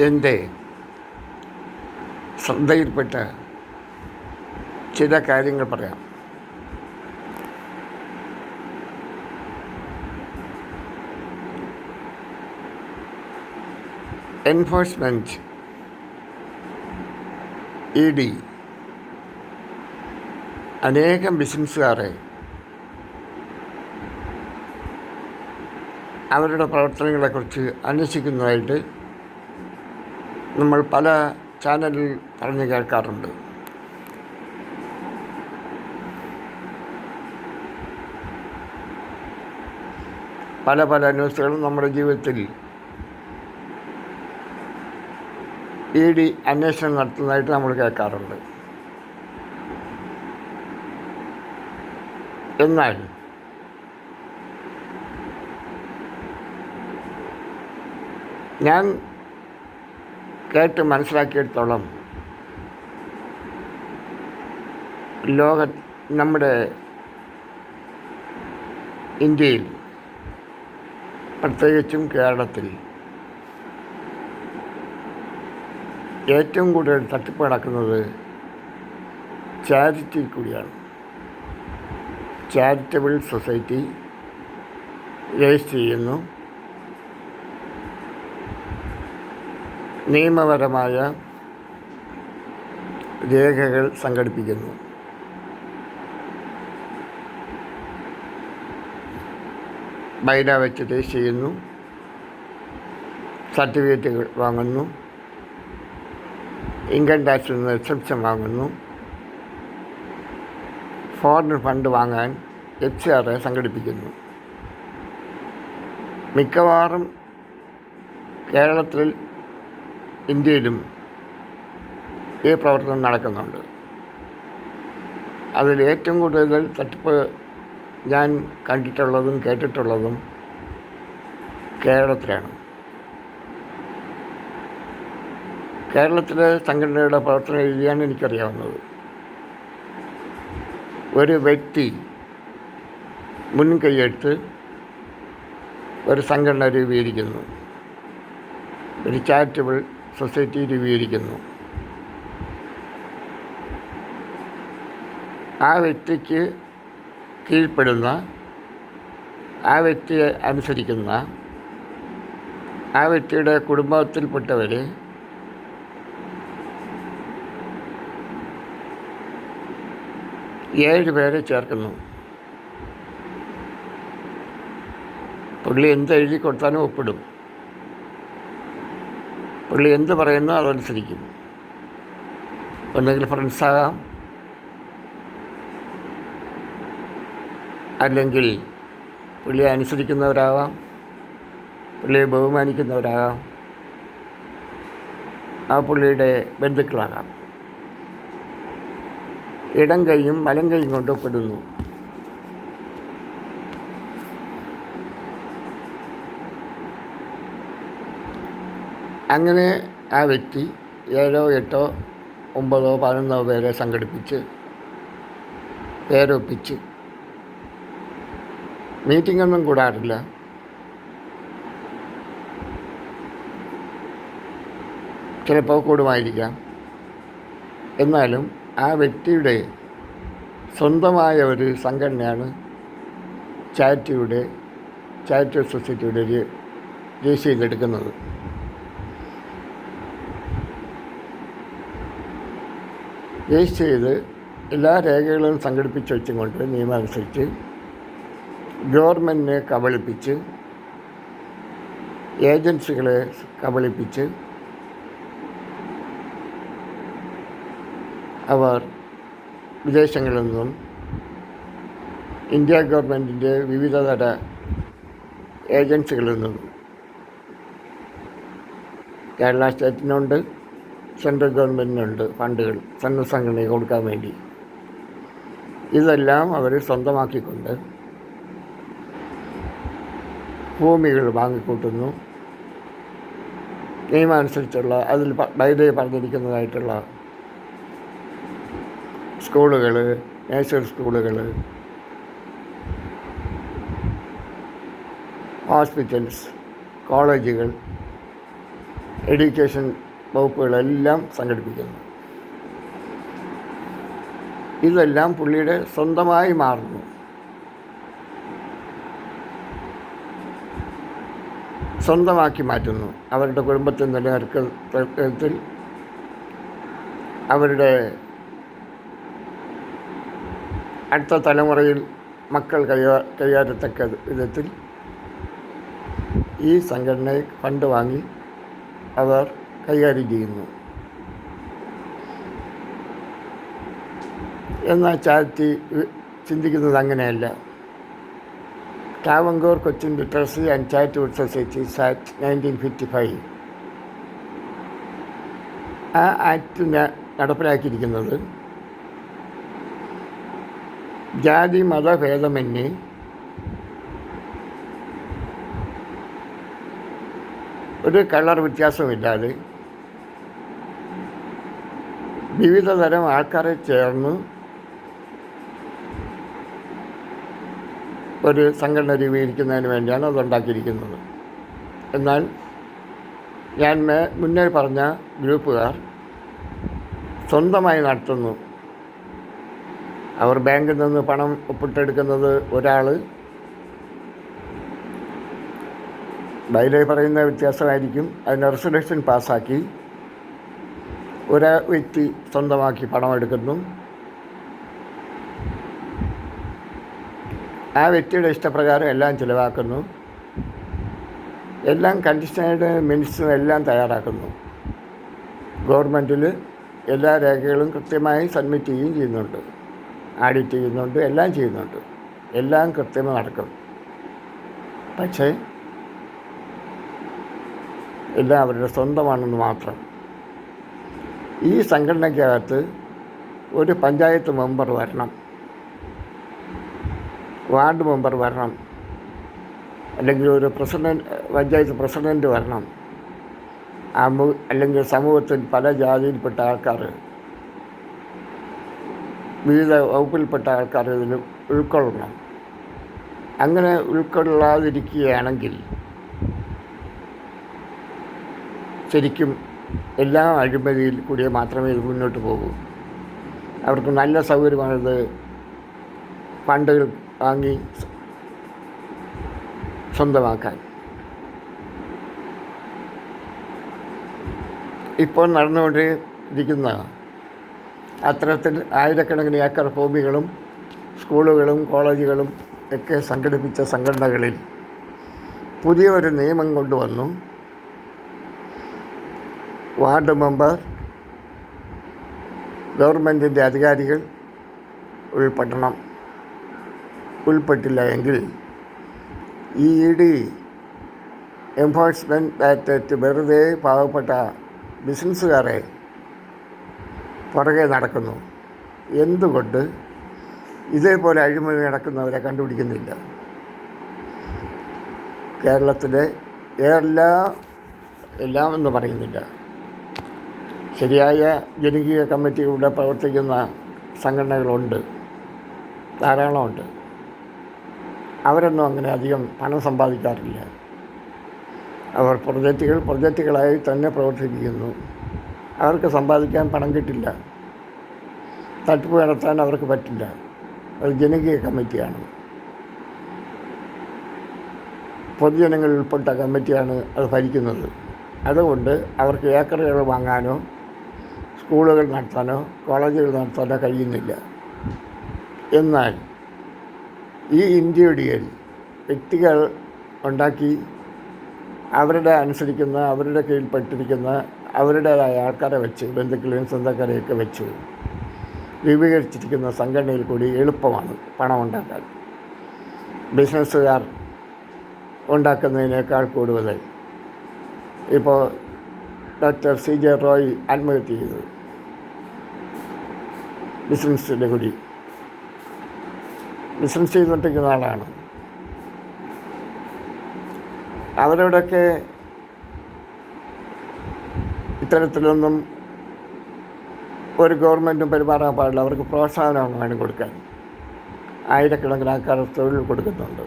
എന്റെ ശ്രദ്ധയിൽപ്പെട്ട ചില കാര്യങ്ങൾ പറയാം. എൻഫോഴ്സ്മെന്റ് ഇ ഡി അനേകം ബിസിനസ്സുകാരെ അവരുടെ പ്രവർത്തനങ്ങളെക്കുറിച്ച് അന്വേഷിക്കുന്നതായിട്ട് നമ്മൾ പല ചാനലിൽ പറഞ്ഞു കേൾക്കാറുണ്ട്. പല പല ന്യൂസുകളും നമ്മുടെ ജീവിതത്തിൽ ഇ ഡി അന്വേഷണം നടത്തുന്നതായിട്ട് നമ്മൾ കേൾക്കാറുണ്ട്. എന്നാൽ ഞാൻ കേട്ട് മനസ്സിലാക്കിയിടത്തോളം ലോക നമ്മുടെ ഇന്ത്യയിൽ പ്രത്യേകിച്ചും കേരളത്തിൽ ഏറ്റവും കൂടുതൽ തട്ടിപ്പ് നടക്കുന്നത് ചാരിറ്റി കൂടിയാണ്. ചാരിറ്റബിൾ സൊസൈറ്റി രജിസ്റ്റർ ചെയ്യുന്നു. നിയമപരമായ രേഖകൾ സംഘടിപ്പിക്കുന്നു. ബൈഡ വെച്ച് രജിസ്റ്റർ ചെയ്യുന്നു. സർട്ടിഫിക്കറ്റുകൾ വാങ്ങുന്നു. ഇൻകം ടാക്സിൽ നിന്ന് എക്സെപ്ഷൻ വാങ്ങുന്നു. ഫോറിൻ ഫണ്ട് വാങ്ങാൻ എച്ച് ആർ എ സംഘടിപ്പിക്കുന്നു. മിക്കവാറും കേരളത്തിൽ ഇന്ത്യയിലും ഈ പ്രവർത്തനം നടക്കുന്നുണ്ട്. അതിൽ ഏറ്റവും കൂടുതൽ തട്ടിപ്പ് ഞാൻ കണ്ടിട്ടുള്ളതും കേട്ടിട്ടുള്ളതും കേരളത്തിലാണ്. കേരളത്തിലെ സംഘടനയുടെ പ്രവർത്തന രീതിയാണ് എനിക്കറിയാവുന്നത്. ഒരു വ്യക്തി മുൻകൈയെടുത്ത് ഒരു സംഘടന രൂപീകരിക്കുന്നു. ഒരു ചാരിറ്റബിൾ സൊസൈറ്റി രൂപീകരിക്കുന്നു. ആ വ്യക്തിക്ക് കീഴ്പ്പെടുന്ന ആ വ്യക്തിയെ അനുസരിക്കുന്ന ആ വ്യക്തിയുടെ കുടുംബത്തിൽപ്പെട്ടവർ ഏഴ് പേരെ ചേർക്കുന്നു. പുള്ളി എന്ത് എഴുതി കൊടുത്താലും ഒപ്പിടും. പുള്ളി എന്ത് പറയുന്നു അതനുസരിക്കും. ഒന്നെങ്കിൽ ഫ്രണ്ട്സാകാം അല്ലെങ്കിൽ പുള്ളിയെ അനുസരിക്കുന്നവരാകാം പുള്ളിയെ ബഹുമാനിക്കുന്നവരാകാം. ആ പുള്ളിയുടെ ബന്ധുക്കളാകാം. ഇടം കൈയും വലം കൈയും കൊണ്ട് അങ്ങനെ ആ വ്യക്തി ഏഴോ എട്ടോ ഒമ്പതോ പതിനൊന്നോ പേരെ സംഘടിപ്പിച്ച് പേരൊപ്പിച്ച് മീറ്റിംഗ് ഒന്നും കൂടാറില്ല. ചിലപ്പോൾ കൂടുമായിരിക്കാം. എന്നാലും ആ വ്യക്തിയുടെ സ്വന്തമായ ഒരു സംഘടനയാണ് ചാരിറ്റിയുടെ ചാരിറ്റബിൾ സൊസൈറ്റിയുടെ ഒരു രജിസ്റ്റർ ചെയ്തെടുക്കുന്നത് രജിസ്റ്റർ ചെയ്ത് എല്ലാ രേഖകളും സംഘടിപ്പിച്ച് വെച്ചുകൊണ്ട് നിയമം അനുസരിച്ച് ഗവൺമെന്റിനെ കബളിപ്പിച്ച് ഏജൻസികളെ കബളിപ്പിച്ച് അവർ വിദേശങ്ങളിൽ നിന്നും ഇന്ത്യ ഗവൺമെന്റിന്റെ വിവിധതര ഏജൻസികളിൽ നിന്നും കേരള സ്റ്റേറ്റിനുണ്ട്. സെൻട്രൽ ഗവൺമെന്റിനുണ്ട് ഫണ്ടുകൾ സന്നദ്ധ സംഘടനയ്ക്ക് കൊടുക്കാൻ വേണ്ടി. ഇതെല്ലാം അവർ സ്വന്തമാക്കിക്കൊണ്ട് ഭൂമികൾ വാങ്ങിക്കൂട്ടുന്നു. നിയമമനുസരിച്ചുള്ള അതിൽ ബൈബിൾ പറഞ്ഞിരിക്കുന്നതായിട്ടുള്ള സ്കൂളുകൾ നേഴ്സറി സ്കൂളുകൾ ഹോസ്പിറ്റൽസ് കോളേജുകൾ എഡ്യൂക്കേഷൻ വകുപ്പുകളെല്ലാം സംഘടിപ്പിക്കുന്നു. ഇതെല്ലാം പുള്ളിയുടെ സ്വന്തമായി മാറുന്നു. സ്വന്തമാക്കി മാറ്റുന്നു. അവരുടെ കുടുംബത്തിൽ നിലനിർക്കത്തിൽ അവരുടെ അടുത്ത തലമുറയിൽ മക്കൾ കൈകാ കൈകാര്യത്തക്ക വിധത്തിൽ ഈ സംഘടനയെ ഫണ്ട് വാങ്ങി അവർ കൈകാര്യം ചെയ്യുന്നു. എന്നാൽ ചാരിറ്റി ചിന്തിക്കുന്നത് അങ്ങനെയല്ല. Travancore Cochin literacy and charitable society SAT nineteen fifty five. ആ ആക്ട് നടപ്പിലാക്കിയിരിക്കുന്നത് ജാതി മതഭേദമന്യേ ഒരു കളർ വ്യത്യാസമില്ലാതെ വിവിധ തരം ആൾക്കാരെ ചേർന്ന് ഒരു സംഘടന രൂപീകരിക്കുന്നതിന് വേണ്ടിയാണ് അതുണ്ടാക്കിയിരിക്കുന്നത്. എന്നാൽ ഞാൻ മേ- മുന്നേ പറഞ്ഞ ഗ്രൂപ്പുകാർ സ്വന്തമായി നടത്തുന്നു. അവർ ബാങ്കിൽ നിന്ന് പണം ഒപ്പിട്ടെടുക്കുന്നത് ഒരാൾ. ബൈലേ പറയുന്ന വ്യത്യാസമായിരിക്കും. അതിന് റെസൊല്യൂഷൻ പാസ്സാക്കി. ഒരു വ്യക്തി സ്വന്തമാക്കി പണമെടുക്കുന്നു. ആ വ്യക്തിയുടെ ഇഷ്ടപ്രകാരം എല്ലാം ചിലവാക്കുന്നു. എല്ലാം കണ്ടീഷനായിട്ട് മിനിറ്റ്സും എല്ലാം തയ്യാറാക്കുന്നു. ഗവൺമെന്റിൽ എല്ലാ രേഖകളും കൃത്യമായി സബ്മിറ്റ് ചെയ്യുകയും ചെയ്യുന്നുണ്ട്. ആഡിറ്റ് ചെയ്യുന്നുണ്ട് എല്ലാം ചെയ്യുന്നുണ്ട്. എല്ലാം കൃത്യമായി നടക്കും. പക്ഷേ എല്ലാം അവരുടെ സ്വന്തമാണെന്ന് മാത്രം ഈ സംഘടനയ്ക്കകത്ത് ഒരു പഞ്ചായത്ത് മെമ്പർ വരണം. വാർഡ് മെമ്പർ വരണം. അല്ലെങ്കിൽ ഒരു പ്രസിഡന്റ് പഞ്ചായത്ത് പ്രസിഡന്റ് വരണം. അല്ലെങ്കിൽ സമൂഹത്തിൽ പല ജാതിയിൽപ്പെട്ട ആൾക്കാർ വിവിധ വകുപ്പിൽപ്പെട്ട ആൾക്കാർ ഇതിൽ ഉൾക്കൊള്ളണം. അങ്ങനെ ഉൾക്കൊള്ളാതിരിക്കുകയാണെങ്കിൽ ശരിക്കും എല്ലാ അഴിമതിയിൽ കൂടി മാത്രമേ ഇത് മുന്നോട്ട് പോകൂ. അവർക്ക് നല്ല സൗകര്യമാണിത്. ഫണ്ടുകൾ വാങ്ങി സ്വന്തമാക്കാൻ. ഇപ്പോൾ നടന്നുകൊണ്ടിരിക്കുന്ന അത്തരത്തിൽ ആയിരക്കണക്കിന് ഏക്കർ ഭൂമികളും സ്കൂളുകളും കോളേജുകളും ഒക്കെ സംഘടിപ്പിച്ച സംഘടനകളിൽ പുതിയൊരു നിയമം കൊണ്ടുവന്നു. വാർഡ് മെമ്പർ ഗവൺമെന്റിന്റെ അധികാരികൾ ഉൾപ്പെടണം. ഉൾപ്പെട്ടില്ല എങ്കിൽ ഇ ഡി എൻഫോഴ്സ്മെന്റ് ഡയറക്ടറേറ്റ് വെറുതെ പാവപ്പെട്ട ബിസിനസ്സുകാരെ പുറകെ നടക്കുന്നു. എന്തുകൊണ്ട്? ഇതേപോലെ അഴിമതി നടക്കുന്നവരെ കണ്ടുപിടിക്കുന്നില്ല. കേരളത്തിലെ എല്ലാ എല്ലാം എന്ന് പറയുന്നില്ല. ശരിയായ ജനകീയ കമ്മിറ്റികളുടെ പ്രവർത്തിക്കുന്ന സംഘടനകളുണ്ട്. ധാരാളമുണ്ട്. അവരൊന്നും അങ്ങനെ അധികം പണം സമ്പാദിക്കാറില്ല. അവർ പ്രൊജക്റ്റുകൾ പ്രൊജക്റ്റുകളായി തന്നെ പ്രവർത്തിപ്പിക്കുന്നു. അവർക്ക് സമ്പാദിക്കാൻ പണം കിട്ടില്ല. തട്ടിപ്പ് നടത്താൻ അവർക്ക് പറ്റില്ല. അത് ജനകീയ കമ്മിറ്റിയാണ്. പൊതുജനങ്ങളിൽ ഉൾപ്പെട്ട കമ്മിറ്റിയാണ് അത് ഭരിക്കുന്നത്. അതുകൊണ്ട് അവർക്ക് ഏക്കറുകൾ വാങ്ങാനോ സ്കൂളുകൾ നടത്താനോ കോളേജുകൾ നടത്താനോ കഴിയുന്നില്ല. എന്നാൽ ഈ ഇന്ത്യയുടെ വ്യക്തികൾ ഉണ്ടാക്കി അവരുടെ അനുസരിക്കുന്ന അവരുടെ കീഴിൽപ്പെട്ടിരിക്കുന്ന അവരുടേതായ ആൾക്കാരെ വെച്ച് ബന്ധുക്കളെയും സ്വന്തക്കാരെയൊക്കെ വെച്ച് രൂപീകരിച്ചിരിക്കുന്ന സംഘടനയിൽ കൂടി എളുപ്പമാണ് പണം ഉണ്ടാക്കാൻ ബിസിനസ്സുകാർ ഉണ്ടാക്കുന്നതിനേക്കാൾ കൂടുതൽ. ഇപ്പോൾ ഡോക്ടർ സി ജെ റോയ് ആത്മഹത്യ ചെയ്തു. ബിസിനസ്സിന്റെ കൂടി ബിസിനസ് ചെയ്തുകൊണ്ടിരിക്കുന്ന ആളാണ്. അവരോടൊക്കെ ഇത്തരത്തിലൊന്നും ഒരു ഗവൺമെന്റും പെരുമാറാൻ പാടില്ല. അവർക്ക് പ്രോത്സാഹനമാണ് വേണം കൊടുക്കാൻ. ആയിരക്കണക്കിന് ആൾക്കാർ തൊഴിൽ കൊടുക്കുന്നുണ്ട്.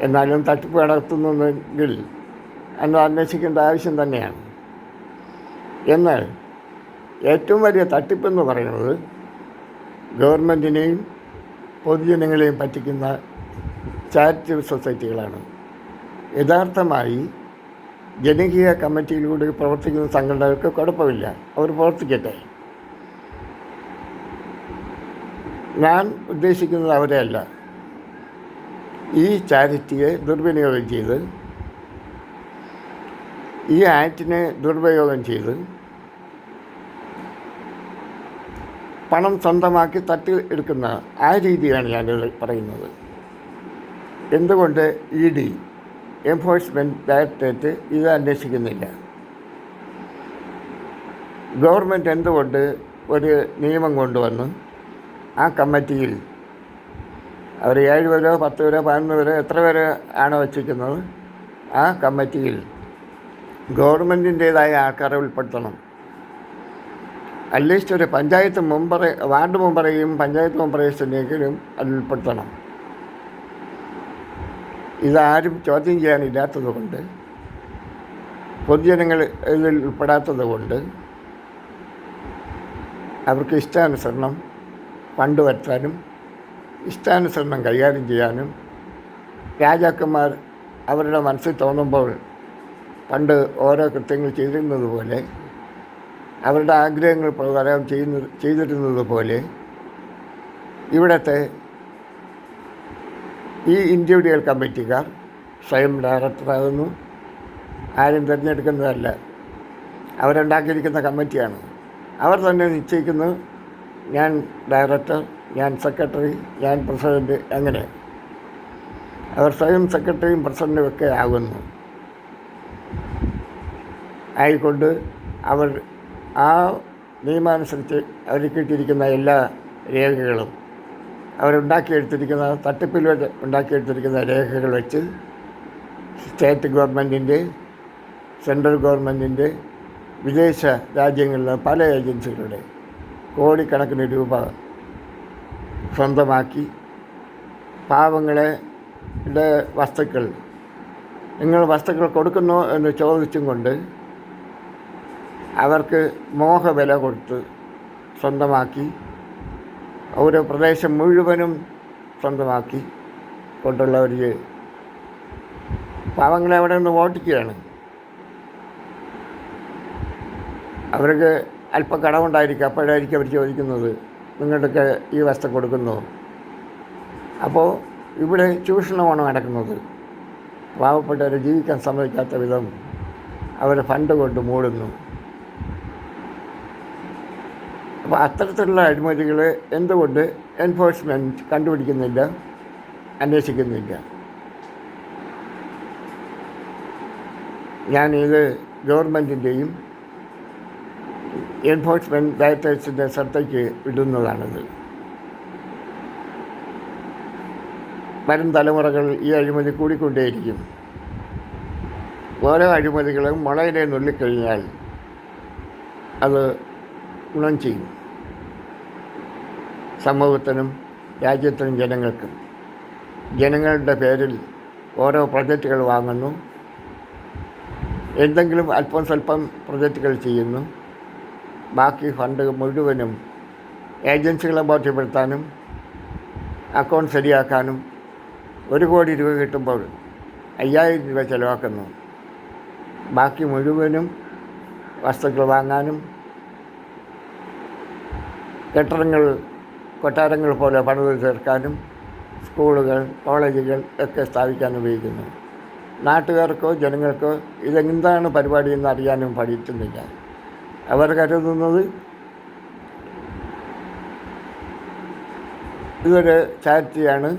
എന്നാലും തട്ടിപ്പ് നടത്തുന്നെങ്കിൽ അന്ന് അന്വേഷിക്കേണ്ട ആവശ്യം തന്നെയാണ്. എന്നാൽ ഏറ്റവും വലിയ തട്ടിപ്പെന്ന് പറയുന്നത് ഗവൺമെന്റിനെയും പൊതുജനങ്ങളെയും പറ്റിക്കുന്ന ചാരിറ്റബിൾ സൊസൈറ്റികളാണ്. യഥാർത്ഥമായി ജനകീയ കമ്മിറ്റിയിലൂടെ പ്രവർത്തിക്കുന്ന സംഘടനകൾക്ക് കുഴപ്പമില്ല. അവർ പ്രവർത്തിക്കട്ടെ. ഞാൻ ഉദ്ദേശിക്കുന്നത് അവരെ അല്ല. ഈ ചാരിറ്റിയെ ദുർവിനിയോഗം ചെയ്ത് ഈ ആക്റ്റിനെ ദുർവിനിയോഗം ചെയ്ത് പണം സ്വന്തമാക്കി തട്ടി എടുക്കുന്ന ആ രീതിയാണ് ഞാൻ പറയുന്നത്. എന്തുകൊണ്ട് ഇ ഡി എൻഫോഴ്സ്മെന്റ് ഡയറക്ടറേറ്റ് ഇത് അന്വേഷിക്കുന്നില്ല? ഗവൺമെന്റ് എന്തുകൊണ്ട് ഒരു നിയമം കൊണ്ടുവന്ന് ആ കമ്മിറ്റിയിൽ അവർ ഏഴ് പേരോ പത്ത് പേരോ പതിനൊന്ന് പേരോ എത്ര പേരോ ആണ് വച്ചിരിക്കുന്നത്? ആ കമ്മിറ്റിയിൽ ഗവൺമെന്റിന്റേതായ ആൾക്കാരെ ഉൾപ്പെടുത്തണം. അറ്റ്ലീസ്റ്റ് ഒരു പഞ്ചായത്ത് മെമ്പറെ വാർഡ് മെമ്പറെയും പഞ്ചായത്ത് മെമ്പറേഴ്സിനെങ്കിലും അതിൽ ഉൾപ്പെടുത്തണം. ഇതാരും ചോദ്യം ചെയ്യാനില്ലാത്തത് കൊണ്ട് പൊതുജനങ്ങൾ ഇതിൽ ഉൾപ്പെടാത്തത് കൊണ്ട് അവർക്ക് ഇഷ്ടാനുസരണം ഫണ്ട് വരുത്താനും ഇഷ്ടാനുസരണം കൈകാര്യം ചെയ്യാനും രാജാക്കന്മാർ അവരുടെ മനസ്സിൽ തോന്നുമ്പോൾ പണ്ട് ഓരോ കൃത്യങ്ങൾ ചെയ്തിരുന്നത് പോലെ അവരുടെ ആഗ്രഹങ്ങൾ പ്രകാരം ചെയ്യുന്ന ചെയ്തിരുന്നത് പോലെ ഇവിടുത്തെ ഈ ഇൻഡിവിജ്വൽ കമ്മിറ്റിക്കാർ സ്വയം ഡയറക്ടറാകുന്നു. ആരും തിരഞ്ഞെടുക്കുന്നതല്ല. അവരുണ്ടാക്കിയിരിക്കുന്ന കമ്മിറ്റിയാണ്. അവർ തന്നെ നിശ്ചയിക്കുന്നു. ഞാൻ ഡയറക്ടർ ഞാൻ സെക്രട്ടറി ഞാൻ പ്രസിഡന്റ് അങ്ങനെ. അവർ സ്വയം സെക്രട്ടറിയും പ്രസിഡന്റും ഒക്കെ ആകുന്നു. ആയിക്കൊണ്ട് അവർ ആ നിയമാനുസരിച്ച് അവർ കിട്ടിയിരിക്കുന്ന എല്ലാ രേഖകളും അവരുണ്ടാക്കിയെടുത്തിരിക്കുന്ന തട്ടിപ്പിൽ വെച്ച് ഉണ്ടാക്കിയെടുത്തിരിക്കുന്ന രേഖകൾ വെച്ച് സ്റ്റേറ്റ് ഗവൺമെന്റിന്റെ സെൻട്രൽ ഗവൺമെന്റിന്റെ വിദേശ രാജ്യങ്ങളിലെ പല ഏജൻസികളുടെ കോടിക്കണക്കിന് രൂപ സ്വന്തമാക്കി പാവങ്ങളെ വസ്തുക്കൾ നിങ്ങൾ വസ്തുക്കൾ കൊടുക്കുന്നു എന്ന് ചോദിച്ചും കൊണ്ട് അവർക്ക് മോഹവില കൊടുത്ത് സ്വന്തമാക്കി. ഒരു പ്രദേശം മുഴുവനും സ്വന്തമാക്കി കൊണ്ടുള്ള ഒരു അവിടെ നിന്ന് ഓട്ടിക്കുകയാണ് അവർക്ക് അല്പം കടമുണ്ടായിരിക്കും. അപ്പോഴായിരിക്കും അവർ ചോദിക്കുന്നത് നിങ്ങളുടെയൊക്കെ ഈ വസ്തു കൊടുക്കുന്നു? അപ്പോൾ ഇവിടെ ചൂഷണമാണ് നടക്കുന്നത്. പാവപ്പെട്ടവരെ ജീവിക്കാൻ സമ്മതിക്കാത്ത വിധം അവർ ഫണ്ട് കൊണ്ട് മൂടുന്നു. അപ്പോൾ അത്തരത്തിലുള്ള അഴിമതികൾ എന്തുകൊണ്ട് എൻഫോഴ്സ്മെന്റ് കണ്ടുപിടിക്കുന്നില്ല അന്വേഷിക്കുന്നില്ല? ഞാനിത് ഗവൺമെന്റിന്റെയും എൻഫോഴ്സ്മെന്റ് ഡയറക്ടേഴ്സിന്റെ ശ്രദ്ധയ്ക്ക് ഇടുന്നതാണിത്. വരും തലമുറകൾ ഈ അഴിമതി കൂടിക്കൊണ്ടേയിരിക്കും. ഓരോ അഴിമതികളും മുളയിലെ നുള്ളിക്കഴിഞ്ഞാൽ അത് ഗുണം ചെയ്യും. സമൂഹത്തിനും രാജ്യത്തിനും ജനങ്ങൾക്കും. ജനങ്ങളുടെ പേരിൽ ഓരോ പ്രൊജക്റ്റുകൾ വാങ്ങുന്നു. എന്തെങ്കിലും അല്പം സ്വല്പം പ്രൊജക്റ്റുകൾ ചെയ്യുന്നു. ബാക്കി ഫണ്ട് മുഴുവനും ഏജൻസികളെ ബോധ്യപ്പെടുത്താനും അക്കൗണ്ട് ശരിയാക്കാനും ഒരു കോടി രൂപ കിട്ടുമ്പോൾ അയ്യായിരം രൂപ ചിലവാക്കുന്നു. ബാക്കി മുഴുവനും വസ്തുക്കൾ വാങ്ങാനും കെട്ടിടങ്ങൾ കൊട്ടാരങ്ങൾ പോലെ പണിത് തീർക്കാനും സ്കൂളുകൾ കോളേജുകൾ ഒക്കെ സ്ഥാപിക്കാൻ ഉപയോഗിക്കുന്നു. നാട്ടുകാർക്കോ ജനങ്ങൾക്കോ ഇതെന്താണ് പരിപാടി എന്ന് അറിയാനും പഠിക്കുന്നില്ല. അവർ കരുതുന്നത് ഇതൊരു ചാരിറ്റിയാണ്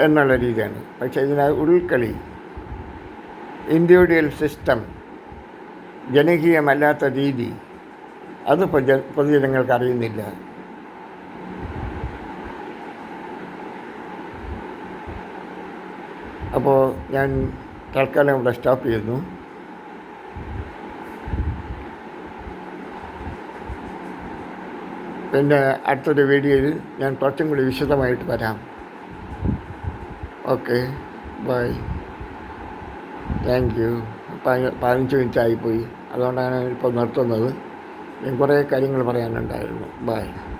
എന്നുള്ള രീതിയാണ്. പക്ഷേ ഇതിന് ഉൾക്കളി ഇൻഡിവിജ്വൽ സിസ്റ്റം ജനകീയമല്ലാത്ത രീതി അത് പൊതു പൊതുജനങ്ങൾക്ക് അറിയുന്നില്ല. അപ്പോൾ ഞാൻ തൽക്കാലം ഇവിടെ സ്റ്റോപ്പ് ചെയ്യുന്നു. പിന്നെ അടുത്തൊരു വീഡിയോയിൽ ഞാൻ കുറച്ചും കൂടി വിശദമായിട്ട് വരാം. Okay bye. Thank you. പതി- പതിനഞ്ച് മിനിറ്റ് ആയിപ്പോയി. അതുകൊണ്ടാണ് ഇപ്പോൾ നിർത്തുന്നത്. കുറേ കാര്യങ്ങൾ പറയാനുണ്ടായിരുന്നു. ബായ്